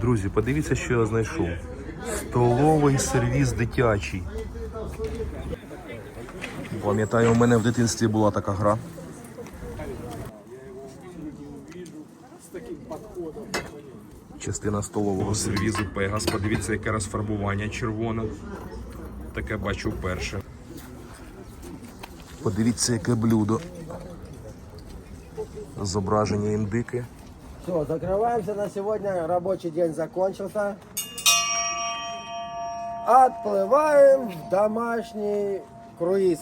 Друзі, подивіться, що я знайшов. Столовий сервіс дитячий. Пам'ятаю, у мене в дитинстві була така гра. Частина столового сервізу Пегас. Подивіться, яке розфарбування червоне. Таке бачу вперше. Подивіться, яке блюдо. Зображення індики. Все, закрываемся на сегодня. Рабочий день закончился. Отплываем в домашний круиз.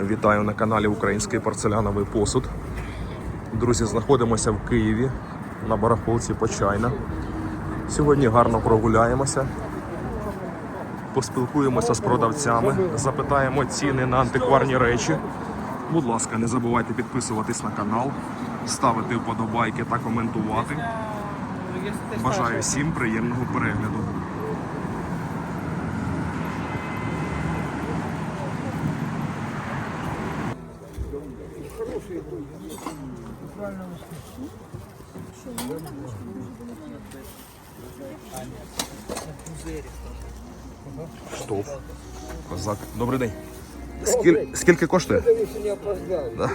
Вітаю на каналі Український порцеляновий посуд. Друзі, знаходимося в Києві на барахолці Почайна. Сьогодні гарно прогуляємося, поспілкуємося з продавцями, запитаємо ціни на антикварні речі. Будь ласка, не забувайте підписуватись на канал, ставити вподобайки та коментувати. Бажаю всім приємного перегляду. Штоф. Козак. Добрий день. Скіль... Скільки коштує? Да.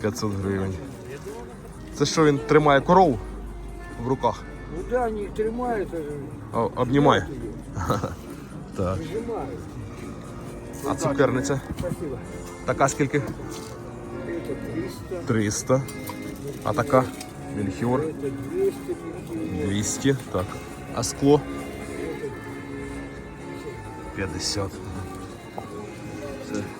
500 гривень. Це що він тримає корову в руках? Ну да, они тримают, О, обнімає. Так. А цукерниця? Така скільки? 300, 300. А така? Мельхіор? 200, 200. Так. А скло? 50.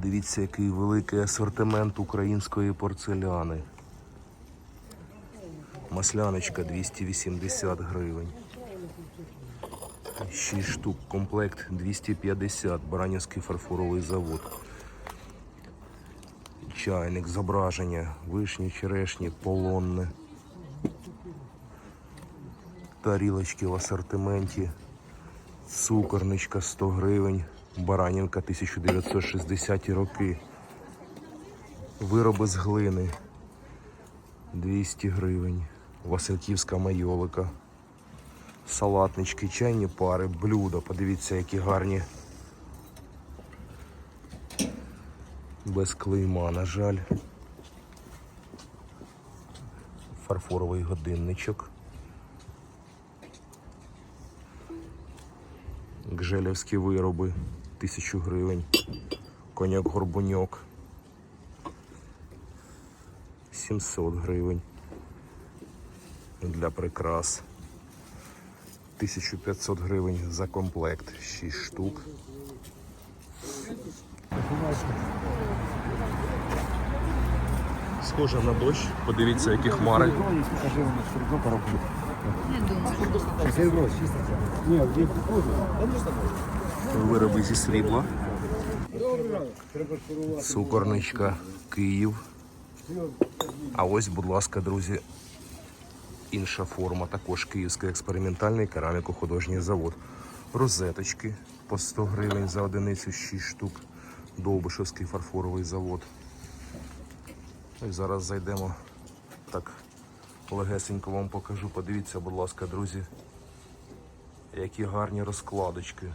Подивіться, який великий асортимент української порцеляни. Масляночка 280 гривень. 6 штук, комплект 250, Баранівський фарфоровий завод. Чайник, зображення, вишні, черешні, полонне. Тарілочки в асортименті. Цукорничка 100 гривень. Баранівка 1960 роки. Вироби з глини 200 гривень. Васильківська майолика. Салатнички, чайні пари, блюда. Подивіться, які гарні. Без клейма, на жаль. Фарфоровий годинничок. Гжелівські вироби 1000 гривень. Коньяк горбуньок 700 гривень. Для прикрас 1500 гривень за комплект 6 штук. Схоже на дощ, подивіться, які хмари. Вироби зі срібла. Цукорничка Київ. А ось, будь ласка, друзі, інша форма, також Київський експериментальний кераміко-художній завод. Розеточки по 100 гривень за одиницю 6 штук. Довбишевський фарфоровий завод. І зараз зайдемо так легесенько вам покажу. Подивіться, будь ласка, друзі, які гарні розкладочки.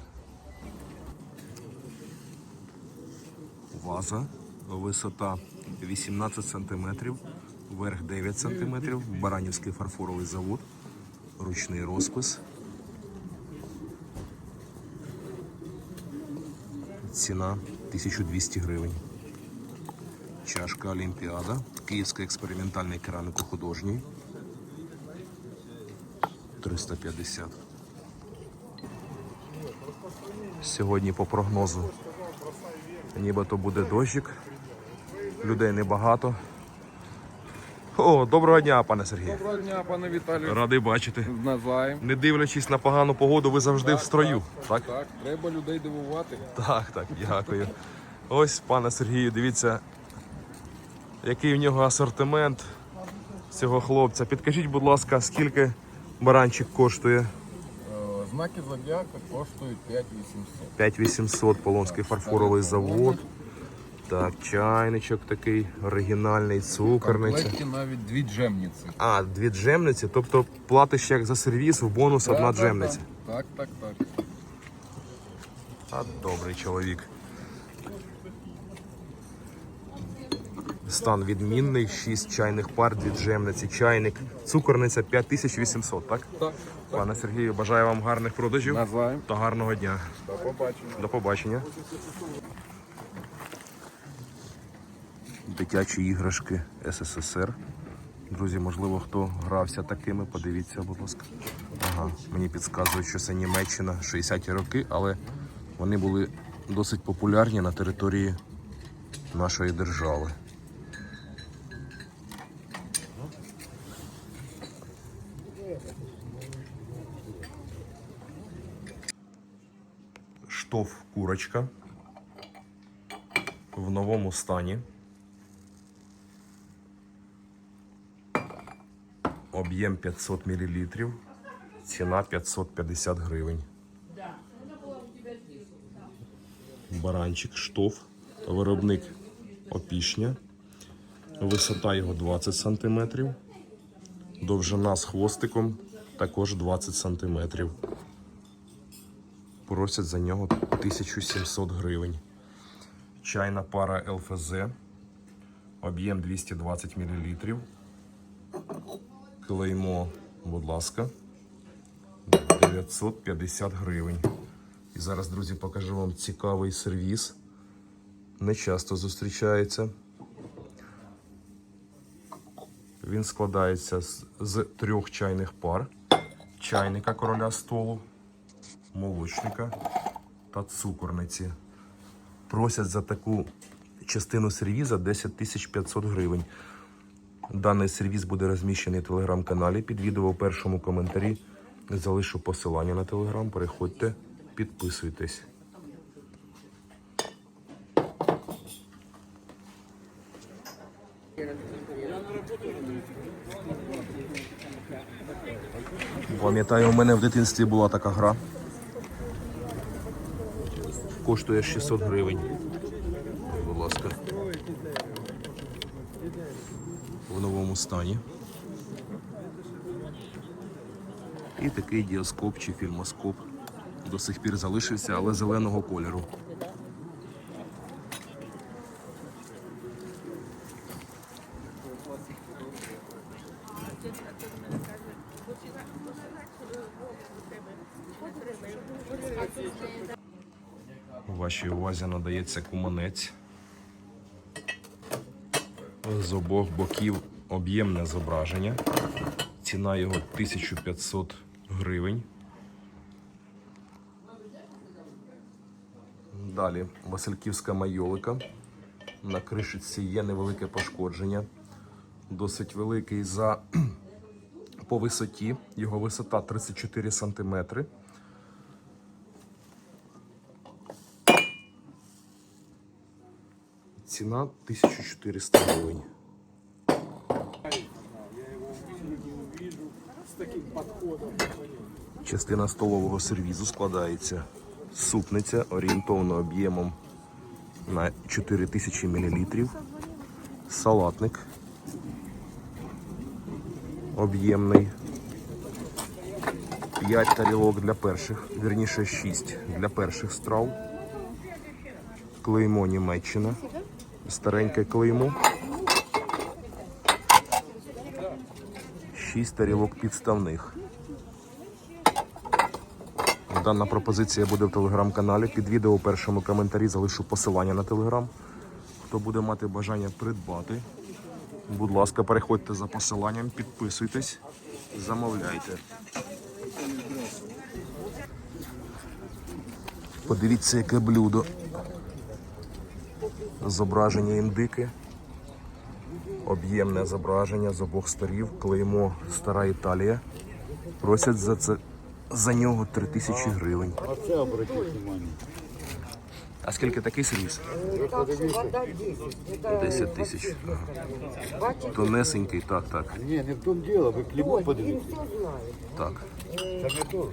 Ваза, висота 18 см, верх 9 см, Баранівський фарфоровий завод, ручний розпис. Ціна 1200 гривень. Чашка Олімпіада. Київський експериментальний кераміко-художній. 350. Сьогодні по прогнозу нібито буде дощик. Людей небагато. О, доброго дня, пане Сергію. Доброго дня, пане Віталію. Радий бачити. Навзаєм. Не дивлячись на погану погоду, ви завжди в строю. Так? Так, треба людей дивувати. Так, так, дякую. Ось, пане Сергію, дивіться, який в нього асортимент цього хлопця. Підкажіть, будь ласка, скільки баранчик коштує? Знаки зодіака коштують 5800. 5800 Полонський фарфоровий завод. Так, чайничок такий оригінальний, В цукерниця. комплекті навіть дві джемниці. А, дві джемниці, тобто платиш як за сервіс, в бонус одна джемниця. Так, так, так. А добрий чоловік. Стан відмінний, 6 чайних пар, дві джемниці, чайник, цукорниця 5800, так? Так. Пане Сергію, бажаю вам гарних продажів Навзаєм. та гарного дня. До побачення. До побачення. Дитячі іграшки СССР. Друзі, можливо, хто грався такими, подивіться, будь ласка. Ага, мені підказують, що це Німеччина 60-ті роки, але вони були досить популярні на території нашої держави. Штоф курочка в новому стані. Об'єм 500 мл. Ціна 550 гривень. Баранчик, штоф, виробник опішня. Висота його 20 см. Довжина з хвостиком також 20 см. Просять за нього 1700 гривень. Чайна пара ЛФЗ. Об'єм 220 мл. Клеймо, будь ласка, 950 гривень. І зараз, друзі, покажу вам цікавий сервіс. Не часто зустрічається. Він складається з, з трьох чайних пар: чайника короля столу, молочника та цукорниці. Просять за таку частину сервіза 10 тисяч 500 гривень. Даний сервіс буде розміщений в телеграм-каналі. Під відео в першому коментарі залишу посилання на телеграм. Переходьте, підписуйтесь. Пам'ятаю, у мене в дитинстві була така гра. Коштує 600 гривень. Будь ласка. В новому стані. І такий діоскоп чи фільмоскоп до сих пір залишився, але зеленого кольору. Вашій увазі надається куманець. З обох боків об'ємне зображення. Ціна його 1500 гривень. Далі Васильківська майолика. На кришиці є невелике пошкодження. Досить великий за по висоті. Його висота 34 см. Ціна 1400 гривень. Частина столового сервізу складається супниця орієнтовно об'ємом на 4000 мл. Салатник об'ємний. 5 тарілок для перших, вірніше 6 для перших страв. Клеймо Німеччина. Стареньке клеймо. 6 тарілок підставних. Дана пропозиція буде в телеграм-каналі. Під відео у першому коментарі залишу посилання на телеграм. Хто буде мати бажання придбати, будь ласка, переходьте за посиланням, підписуйтесь, замовляйте. Подивіться, яке блюдо. Зображення індики. Об'ємне зображення з обох сторів, клеймо Стара Італія. Просять за це за нього 3 тисячі гривень. Обратіть внимание. А скільки такий вода 10. Тисяч. Ага. Тонесенький, так, так. Ні, не в тому діло, ви клеймо подивіться. Так. Це не то.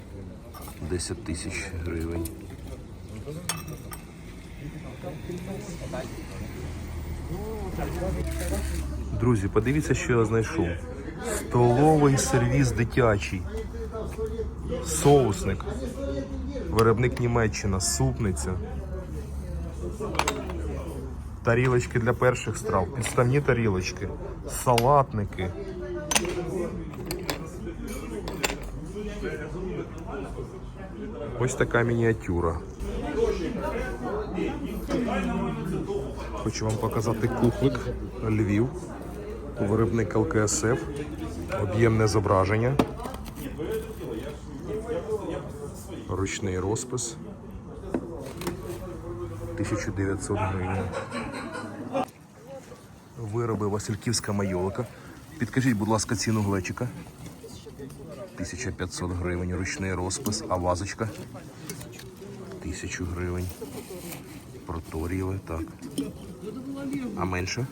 10 тисяч гривень. Друзі, подивіться, що я знайшов. Столовий сервіс дитячий. Соусник. Виробник Німеччина, супниця. Тарілочки для перших страв, підставні тарілочки, салатники. Ось така мініатюра. Хочу вам показати кухлик Львів, виробник ЛКСФ, об'ємне зображення, ручний розпис. 1900 гривень. Вироби Васильківська майолика. Підкажіть, будь ласка, ціну глечика. 1500 гривень, ручний розпис, а вазочка 1000 гривень. Проторіли, так. А менше?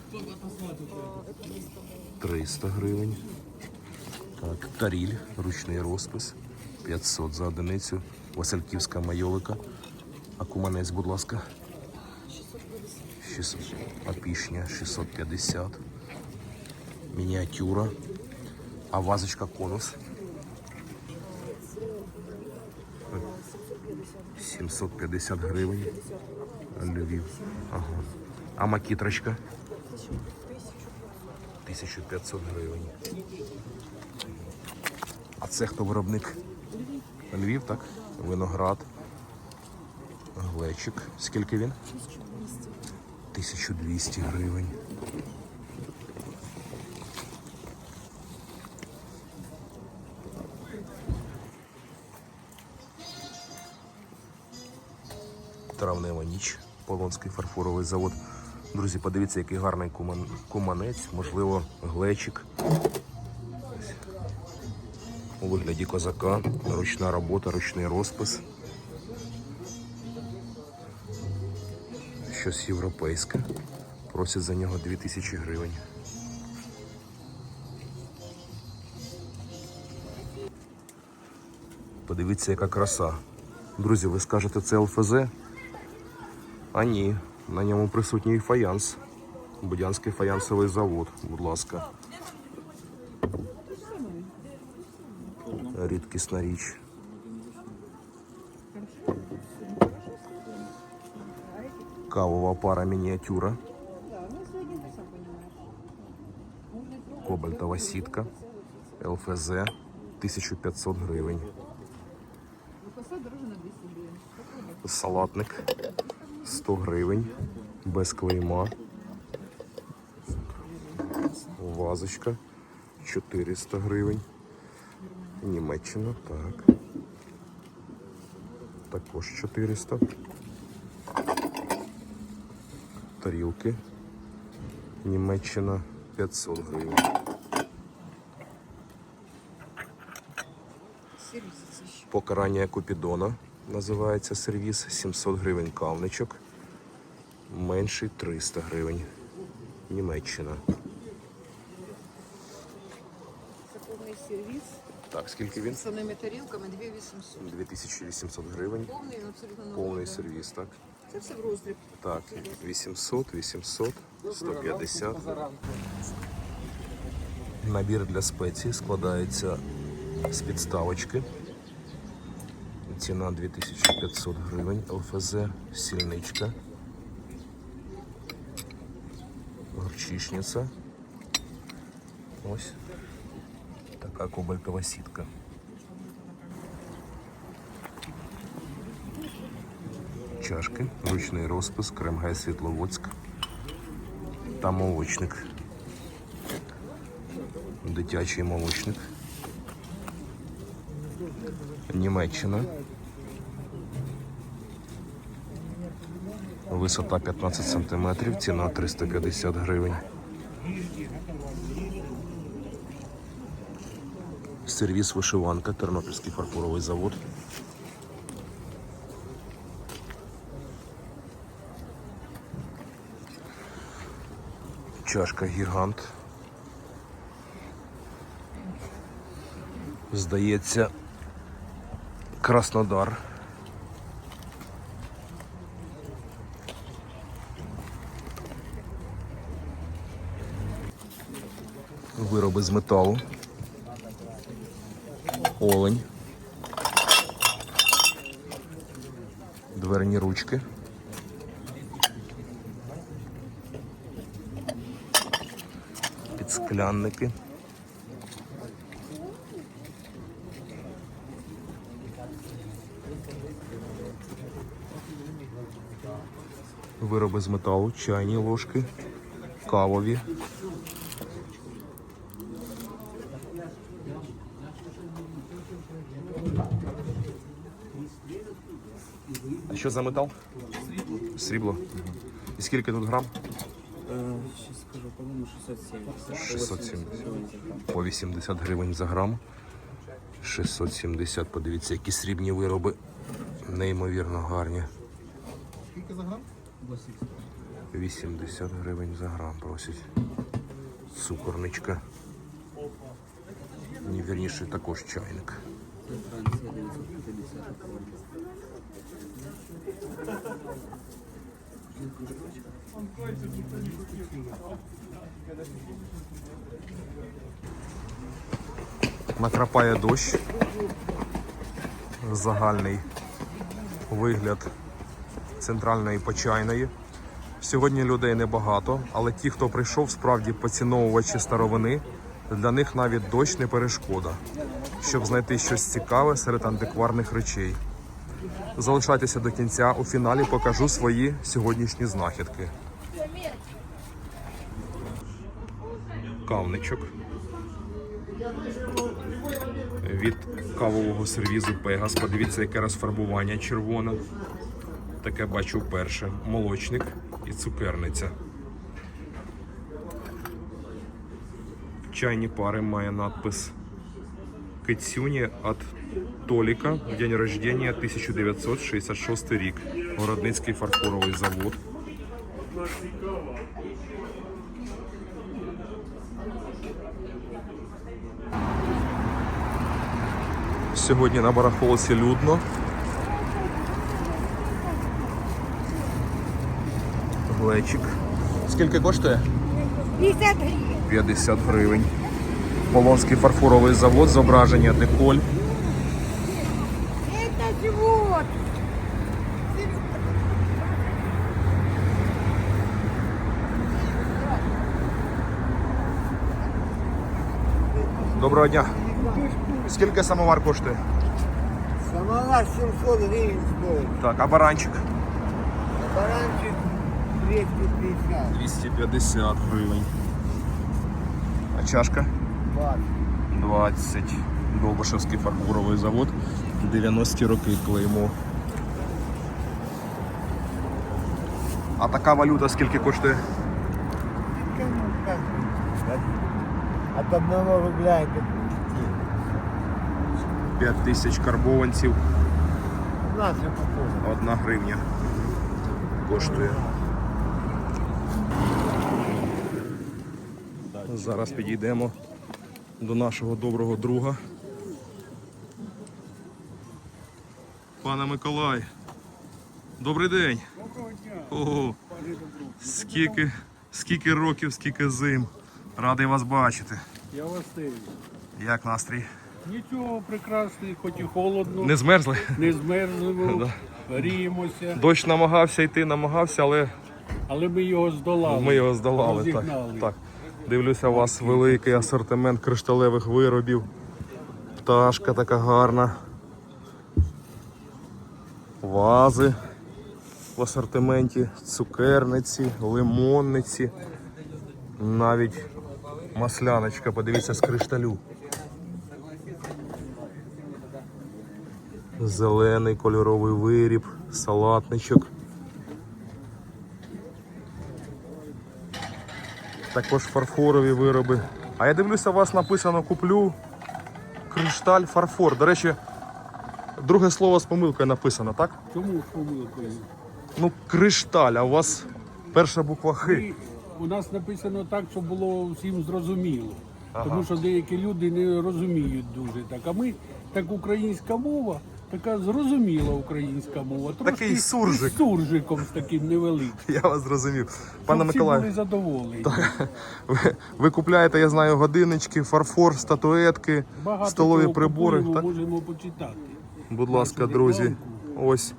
300 гривень. Так, таріль, ручний розпис, 500 за одиницю. Васильківська майолика. А куманець, будь ласка. 600. А пішня 650. Мініатюра. А вазочка конус. 750 гривень. Львів. Ага. А макітрочка? 1500 гривень. А це хто виробник? Львів, так? Виноград. Глечик. Скільки він? 1200 гривень. Полонський фарфоровий завод. Друзі, подивіться, який гарний куман... куманець, можливо, глечик. У вигляді козака, ручна робота, ручний розпис. Щось європейське. Просять за нього 2000 гривень. Подивіться, яка краса. Друзі, ви скажете, це ЛФЗ? А ні, на ньому присутній фаянс. Будянський фаянсовий завод, будь ласка. Рідкісна річ. Кавова пара мініатюра. Кобальтова сітка. ЛФЗ 1500 гривень. Салатник 100 гривень. Без клейма. Вазочка 400 гривень. Німеччина, так. Також 400. Тарілки. Німеччина 500 гривень. Покарання Купідона називається сервіс 700 гривень кавничок. Менший 300 гривень. Німеччина. Це повний сервіс Так, скільки він? з самими тарілками 2800. 2800 гривень. Повний, абсолютно новий. Повний сервіс, так? Це все в роздріб. Так, 800, 800, 150. Набір для спецій складається з підставочки. Ціна 2500 гривень. ЛФЗ, сільничка, горчичниця. Ось така кобальтова сітка. Чашки, ручний розпис, Кремгай Світловодськ. та молочник. Дитячий молочник. Німеччина. Висота 15 см, ціна 350 гривень. Сервіс вишиванка, Тернопільський фарфоровий завод. Чашка гігант. Здається, Краснодар. Вироби з металу. Олень. Дверні ручки. Підсклянники. Вироби з металу, чайні ложки, кавові. Що за метал? Срібло. Срібло. І скільки тут грам? Сейчас скажу, по-моему, 670. 670. По 80 гривень за грам. 670. Подивіться, які срібні вироби. Неймовірно гарні. Скільки за грам? 80 гривень за грам просять. Цукорничка. Вірніше, також чайник. Франция 950. Накрапає дощ. Загальний вигляд центральної почайної. Сьогодні людей небагато, але ті, хто прийшов, справді поціновувачі старовини, для них навіть дощ не перешкода, щоб знайти щось цікаве серед антикварних речей. Залишайтеся до кінця. У фіналі покажу свої сьогоднішні знахідки. Кавничок від кавового сервізу Пегас. Подивіться, яке розфарбування червоне. Таке бачу вперше. Молочник і цукерниця. Чайні пари має надпис Кицюні від Толіка. День рождения 1966 рік. Городницький фарфоровий завод. Сьогодні на барахолці людно. Глечик. Скільки коштує? 50 гривен. 50 гривень. Полонський фарфоровий завод, зображення деколь. Доброго дня. Скільки самовар коштує? Самовар 700 гривен стоит. Так, а баранчик? Баранчик 250. 250 гривень. А чашка? Бат. 20. Довбашевський фарфоровий завод. 90 роки клеймо. А така валюта скільки коштує? От одного рубля это 5 тисяч карбованців. Одна гривня коштує. Зараз підійдемо до нашого доброго друга. Пане Миколай. Добрий день. Доброго дня. Скільки, скільки років, скільки зим. Радий вас бачити. Я вас теж. Як настрій? Нічого прекрасний, хоч і холодно, Не змерзли? не змерзли, гріємося, Дощ намагався йти, намагався, але але ми його здолали. Ми його здолали. Так, так. Дивлюся, у вас великий асортимент кришталевих виробів. Пташка така гарна. Вази в асортименті, цукерниці, лимонниці. Навіть масляночка, подивіться, з кришталю. Зелений кольоровий виріб, салатничок. Також фарфорові вироби. А я дивлюся, у вас написано куплю кришталь фарфор. До речі, друге слово з помилкою написано, так? Чому з помилкою? Ну, кришталь, а у вас перша буква Х. У нас написано так, щоб було всім зрозуміло. Тому що деякі люди не розуміють дуже так. А ми, так українська мова, така зрозуміла українська мова. Такий суржик. із суржиком з таким невеликим. Я вас зрозумів. Пане Щоб всі Миколаю, були задоволені. ви, ви купляєте, я знаю, годиннички, фарфор, статуетки, Багато столові чого прибори. купуємо, Так? можемо почитати. Будь ласка, друзі, рекламку. ось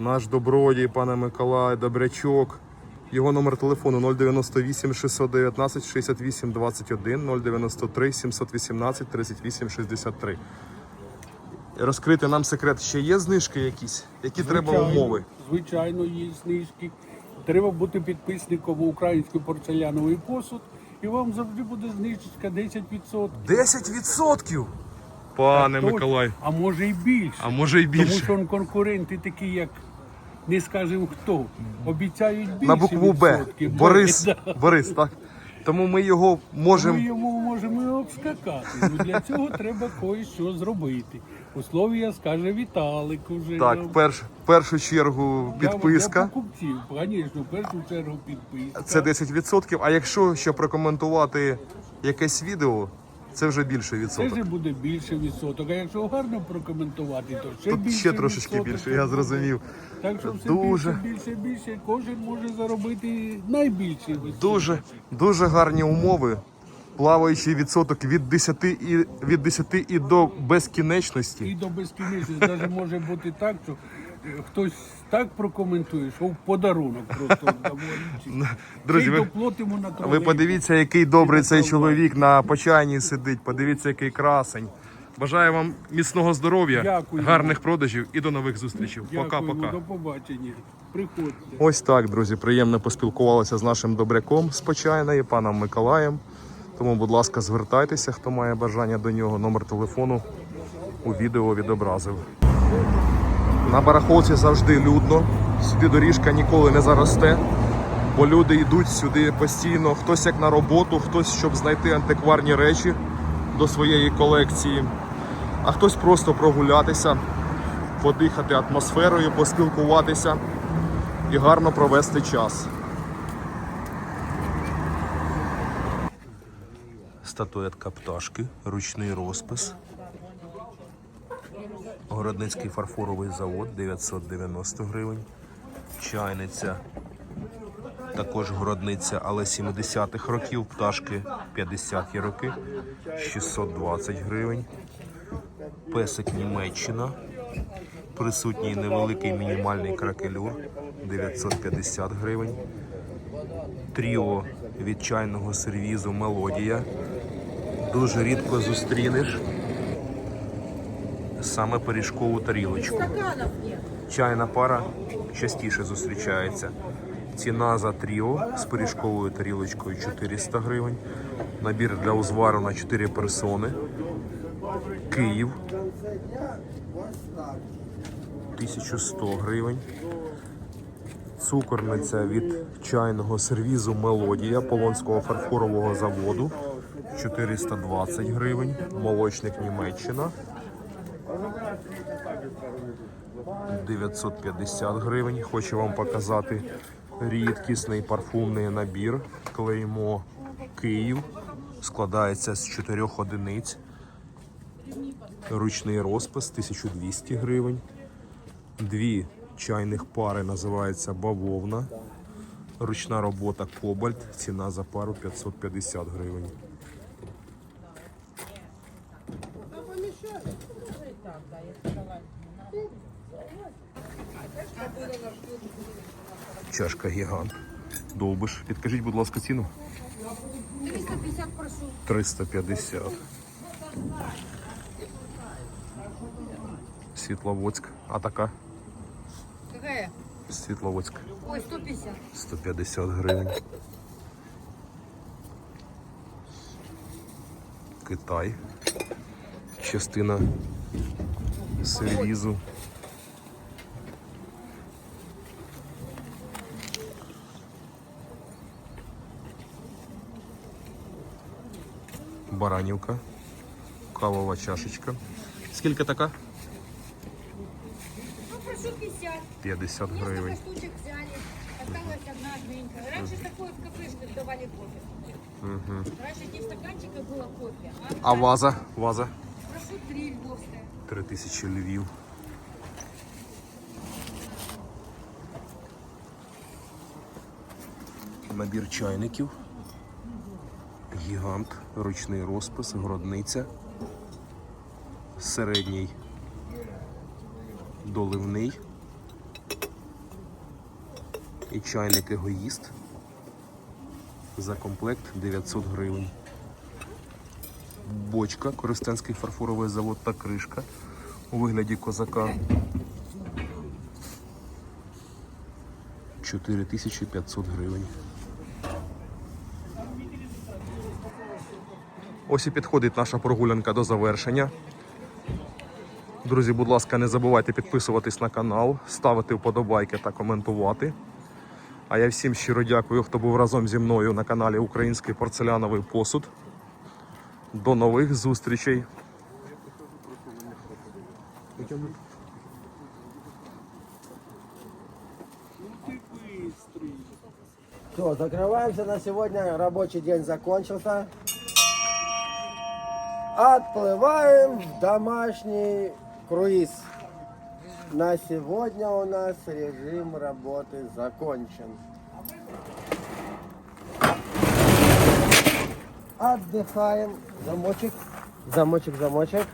наш добродій, пане Миколай, Добрячок. Його номер телефону 098 619 68 21 093 718 38 63. Розкрити нам секрет, ще є знижки якісь? Які треба умови? Звичайно, є знижки. Треба бути підписником української порцелянової посуд, і вам завжди буде знижечка 10%. 10%! Пане Точно. Миколай. А може і більше. А може і Тому що он конкуренти такі, як не скажемо хто, обіцяють більше На букву Б. Борис. Борис, так. Тому ми його можемо. Ми йому можемо і обскакати. Ну, для цього треба кое-що зробити. Условія скаже Віталик уже. Так, нам. перш, в першу чергу Для- підписка. Для покупців, звісно, в першу чергу підписка. Це 10%. А якщо ще прокоментувати якесь відео, це вже більше Це відсоток. вже буде більше відсоток. А якщо гарно прокоментувати, то ще Тут більше ще трошечки відсоток більше, я зрозумів. Так що все Дуже. більше, більше, більше. Кожен може заробити найбільший. Дуже, дуже гарні умови. Плаваючий відсоток від 10 і від 10 і до безкінечності. І до безкінечності навіть може бути так, що е, хтось так прокоментує, що в подарунок просто дамо. Друзі, ви- доплатимо на Ви подивіться, який добрий цей чоловік на почайні сидить. Подивіться, який красень. Бажаю вам міцного здоров'я, Дякую. гарних продажів і до нових зустрічей. Пока-пока. до побачення. Приходьте. Ось так, друзі, приємно поспілкувалися з нашим добряком з Почайної, паном Миколаєм. Тому, будь ласка, звертайтеся, хто має бажання до нього. Номер телефону у відео відобразив. На барахолці завжди людно. Сюди доріжка ніколи не заросте, бо люди йдуть сюди постійно. Хтось як на роботу, хтось, щоб знайти антикварні речі до своєї колекції, а хтось просто прогулятися, подихати атмосферою, поспілкуватися і гарно провести час. Статуетка пташки, ручний розпис. Городницький фарфоровий завод 990 гривень. Чайниця. Також городниця, але 70-х років. Пташки 50-ті роки 620 гривень. Песик Німеччина. Присутній невеликий мінімальний кракелюр 950 гривень. Тріо від чайного сервізу Мелодія. Дуже рідко зустрінеш саме пиріжкову тарілочку. Чайна пара частіше зустрічається. Ціна за тріо з пиріжковою тарілочкою 400 гривень. Набір для узвару на 4 персони. Київ 1100 гривень. Цукорниця від чайного сервізу Мелодія Полонського фарфорового заводу 420 гривень. Молочник Німеччина 950 гривень. Хочу вам показати рідкісний парфумний набір. Клеймо Київ. Складається з чотирьох одиниць. Ручний розпис 1200 гривень. Дві чайних пари називається бавовна. Ручна робота Кобальт. Ціна за пару 550 гривень. Чашка гігант. Довбиш. Підкажіть, будь ласка, ціну. 350 прошу. 350. Світловодськ. А така? Какая? Світловодськ. Ой, 150. 150 гривень. Китай. Частина сервізу. Баранівка. Кавова чашечка. Скільки така? 50. 50 гривень. Осталась одна новенькая. Раньше такое в кафешках давали кофе. Раньше не в стаканчиках было кофе, а, А ваза? Ваза. прошу три львовская. 3000 львів. Набір чайників. Гігант, ручний розпис, городниця. Середній доливний. І чайник егоїст. За комплект 900 гривень. Бочка, Коростенський фарфоровий завод та кришка у вигляді козака. 4500 гривень. Ось і підходить наша прогулянка до завершення. Друзі, будь ласка, не забувайте підписуватись на канал, ставити вподобайки та коментувати. А я всім щиро дякую, хто був разом зі мною на каналі Український порцеляновий посуд. До нових зустрічей! Все, закрываемся на сегодня. Рабочий день закончился. Отплываем в домашний круиз. На сегодня у нас режим работы закончен. Отдыхаем. Замочек. Замочек, замочек.